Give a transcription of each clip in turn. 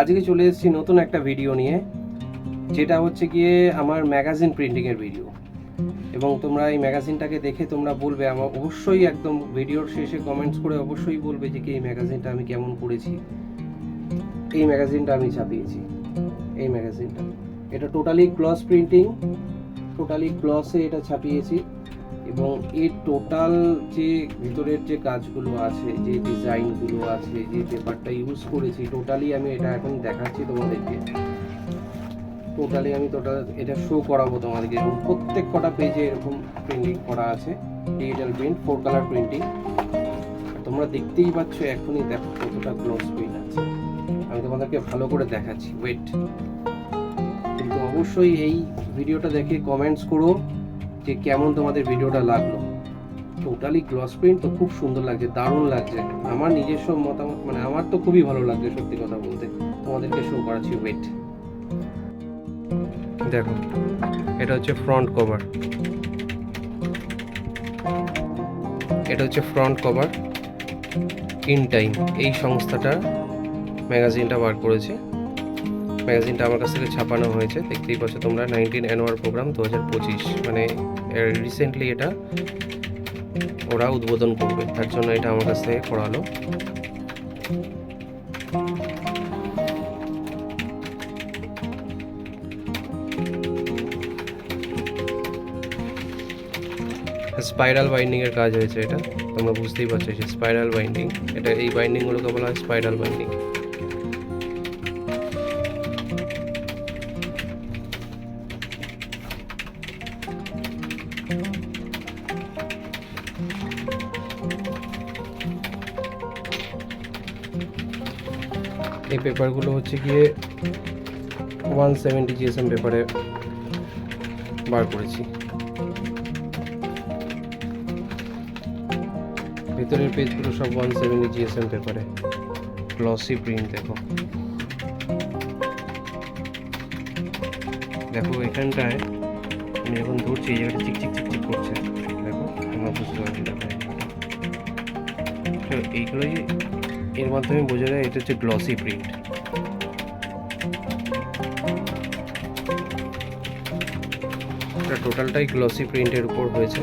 আজকে চলে এসেছি নতুন একটা ভিডিও নিয়ে, যেটা হচ্ছে গিয়ে আমার ম্যাগাজিন প্রিন্টিং এর ভিডিও এবং তোমরা এই ম্যাগাজিনটাকে দেখে তোমরা বলবে, আমার অবশ্যই একদম ভিডিওর শেষে কমেন্টস করে অবশ্যই বলবে যে, কি এই ম্যাগাজিনটা আমি কেমন করেছি এই ম্যাগাজিনটা আমি ছাপিয়েছি। এই ম্যাগাজিনটা এটা টোটালি গ্লস প্রিন্টিং টোটালি ক্লসে এটা ছাপিয়েছি। এবং এর টোটাল যে ভিতরের যে কাজগুলো আছে, যে ডিজাইনগুলো আছে, যে পেপারটা ইউজ করেছি টোটালি আমি এটা এখন দেখাচ্ছি তোমাদেরকে। টোটালি আমি টোটাল এটা শো করাবো তোমাদেরকে। এবং প্রত্যেক কটা পেজে এরকম প্রিন্টিং করা আছে digital print four colour printing তোমরা দেখতেই পাচ্ছ, এখনই দেখো কতটা গ্লস প্রিন্ট আছে। আমি তোমাদেরকে ভালো করে দেখাচ্ছি। ওয়েট কিন্তু অবশ্যই এই ভিডিওটা দেখে কমেন্টস করো। যে কেমন তোমাদের ভিডিওটা লাগল। টোটালি গ্লস প্রিন্ট তো খুব সুন্দর লাগছে, দারুণ লাগছে। আমার নিজস্ব মতামত মানে আমার তো খুবই ভালো লাগছে সত্যি কথা বলতে। তোমাদেরকে শো করাচ্ছি ওয়েট দেখো, এটা হচ্ছে ফ্রন্ট কভার এটা হচ্ছে ফ্রন্ট কভার ইন টাইম এই সংস্থাটা ম্যাগাজিনটা বার করেছে। ম্যাগাজিনটা আমার কাছ থেকে ছাপানো হয়েছে। দেখতেই পাচ্ছ তোমরা নাইনটিন অ্যানুয়াল প্রোগ্রাম দু হাজার পঁচিশ। মানে রিসেন্টলি এটা ওরা উদ্বোধন করবে। তার জন্য এটা আমার কাছ থেকে করালো। স্পাইরাল বাইন্ডিং এর কাজ হয়েছে এটা। তোমরা বুঝতেই পারছ স্পাইরাল বাইন্ডিং এটা এই বাইন্ডিংগুলোকে বলা হয় স্পাইরাল বাইন্ডিং এই পেপারগুলো হচ্ছে গিয়ে ওয়ান সেভেন্টি জিএসএম পেপারে বার করেছি। ভেতরের পেজগুলো সব ওয়ান সেভেন্টি জিএসএম পেপারে গ্লসি প্রিন্ট দেখো। দেখো, এখানটায় আমি যখন ধরছি, এই জায়গাটা চিকচিক চিকচিক করছে। দেখো আমরা বুঝতে পারছি দেখো তো এইগুলোই এর মাধ্যমে বোঝা যায়, এটা হচ্ছে গ্লসি প্রিন্ট টোটালটাই গ্লসি প্রিন্টের উপর হয়েছে।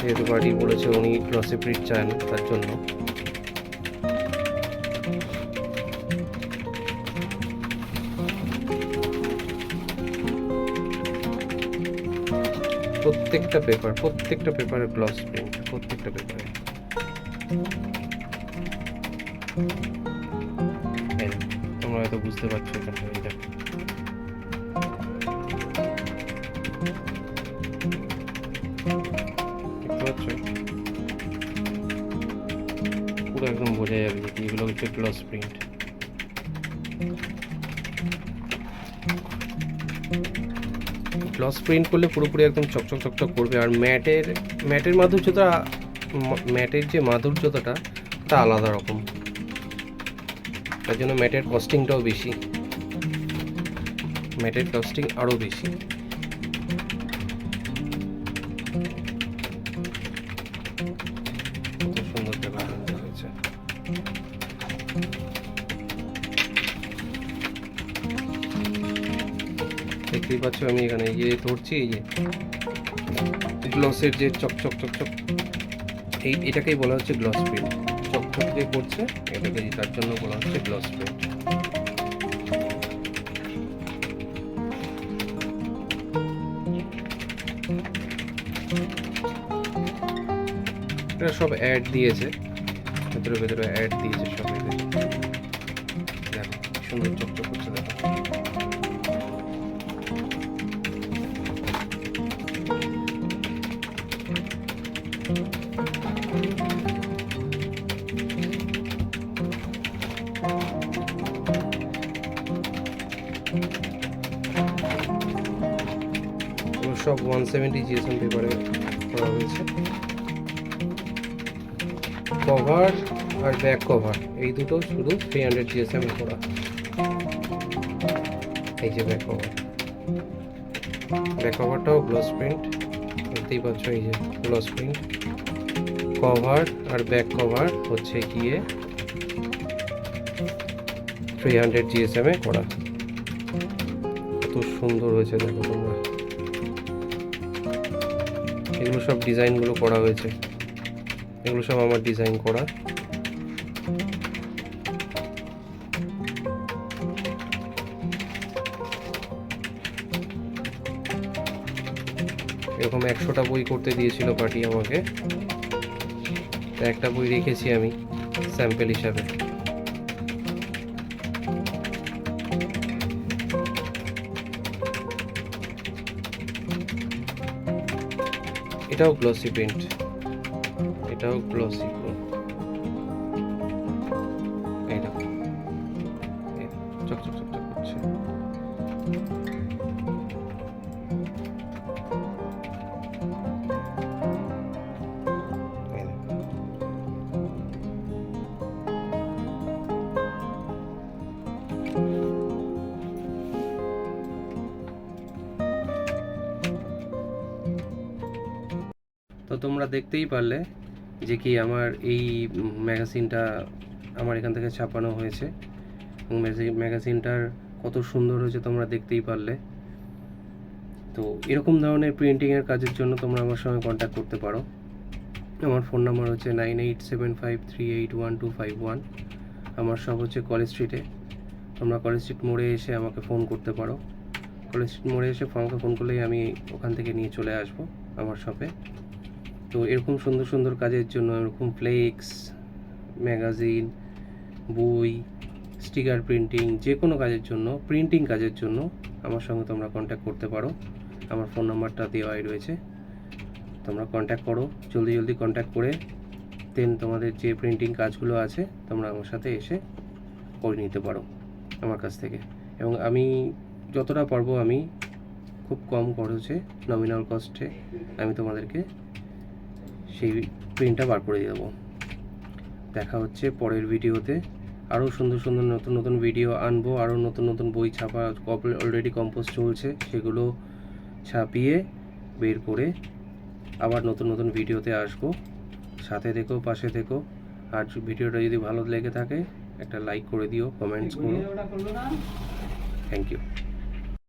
যেহেতু বাড়ি বলেছে উনি গ্লসি প্রিন্ট চান তার জন্য। প্রত্যেকটা পেপার প্রত্যেকটা পেপারে গ্লস প্রিন্ট প্রত্যেকটা পেপারে তোমরা হয়তো বুঝতে পারছ পাচ্ছ? পুরো একদম বোঝা যাবে যে এগুলো হচ্ছে গ্লস প্রিন্ট গ্লস প্রিন্ট করলে পুরোপুরি একদম চকচক চকচক করবে। আর ম্যাটের ম্যাটের মাধুর্যতা ম্যাটের যে মাধুর্যতাটা, তা আলাদা রকম। তার জন্য ম্যাটের কস্টিংটাও বেশি। ম্যাটের কস্টিং আরও বেশি। সুন্দর হয়েছে। দেখতেই পাচ্ছ, আমি এখানে এই যে ধরছি এই যে গ্লসের যে চকচক চকচক এই এটাকেই বলা হচ্ছে গ্লস প্রিন্ট চকচক যে করছে, এটাকে তার জন্য বলা হচ্ছে গ্লস প্রিন্ট এটা সব অ্যাড দিয়েছে, ভেতরে ভেতরে অ্যাড দিয়েছে সব দেখো সুন্দর চকচক করছে, দেখো। সব ওয়ান সেভেন্টি জিএসএম পেপারে করা হয়েছে। কভার আর ব্যাক কভার এই দুটো শুধু থ্রি হান্ড্রেড জিএসএম এ করা। এই যে ব্যাক কভার ব্যাক কভারটাও গ্লস প্রিন্ট দেখতেই পাচ্ছ এই যে গ্লস প্রিন্ট কভার আর ব্যাক কভার হচ্ছে গিয়ে থ্রি হান্ড্রেড জিএসএম এ করা। কত সুন্দর হয়েছে দেখো তোমরা। এগুলো সব ডিজাইনগুলো করা হয়েছে। এগুলো সব আমার ডিজাইন করা। এরকম একশোটা বই করতে দিয়েছিল পার্টি আমাকে। একটা বই রেখেছি আমি, স্যাম্পেল হিসাবে। এটাও গ্লসি প্রিন্ট এটাও গ্লসি এই তো তোমরা দেখতেই পারলে যে কি আমার এই ম্যাগাজিনটা আমার এখান থেকে ছাপানো হয়েছে। এবং ম্যাগাজিনটার কত সুন্দর হয়েছে তোমরা দেখতেই পারলে। তো এরকম ধরনের প্রিন্টিংয়ের কাজের জন্য তোমরা আমার সঙ্গে কন্ট্যাক্ট করতে পারো। আমার ফোন নাম্বার হচ্ছে nine eight seven five three eight one two five one আমার সব হচ্ছে কলেজ স্ট্রিটে তোমরা কলেজ স্ট্রিট মোড়ে এসে আমাকে ফোন করতে পারো। কলেজ স্ট্রিট মোড়ে এসে আমাকে ফোন করলেই আমি ওখান থেকে নিয়ে চলে আসব আমার শপে তো এরকম সুন্দর সুন্দর কাজের জন্য এরকম ফ্লেক্স ম্যাগাজিন বই স্টিকার প্রিন্টিং যে কোনো কাজের জন্য প্রিন্টিং কাজের জন্য আমার সঙ্গে তোমরা কন্ট্যাক্ট করতে পারো। আমার ফোন নাম্বারটা দেওয়াই রয়েছে। তোমরা কন্ট্যাক্ট করো। জলদি জলদি কন্ট্যাক্ট করে দেন তোমাদের যে প্রিন্টিং কাজগুলো আছে, তোমরা আমার সাথে এসে করে নিতে পারো আমার কাছ থেকে। এবং আমি যতটা পারব আমি খুব কম খরচে নমিনাল কস্টে আমি তোমাদেরকে সেই প্রিন্টটা বার করে দেবো। দেখা হচ্ছে পরের ভিডিওতে। আরও সুন্দর সুন্দর নতুন নতুন ভিডিও আনব আরও নতুন নতুন বই ছাপা অলরেডি কম্পোজ চলছে সেগুলো ছাপিয়ে বের করে আবার নতুন নতুন ভিডিওতে আসব। সাথে থেকো পাশে থেকো। আর ভিডিওটা যদি ভালো লেগে থাকে একটা লাইক করে দিও কমেন্টস করো। Thank you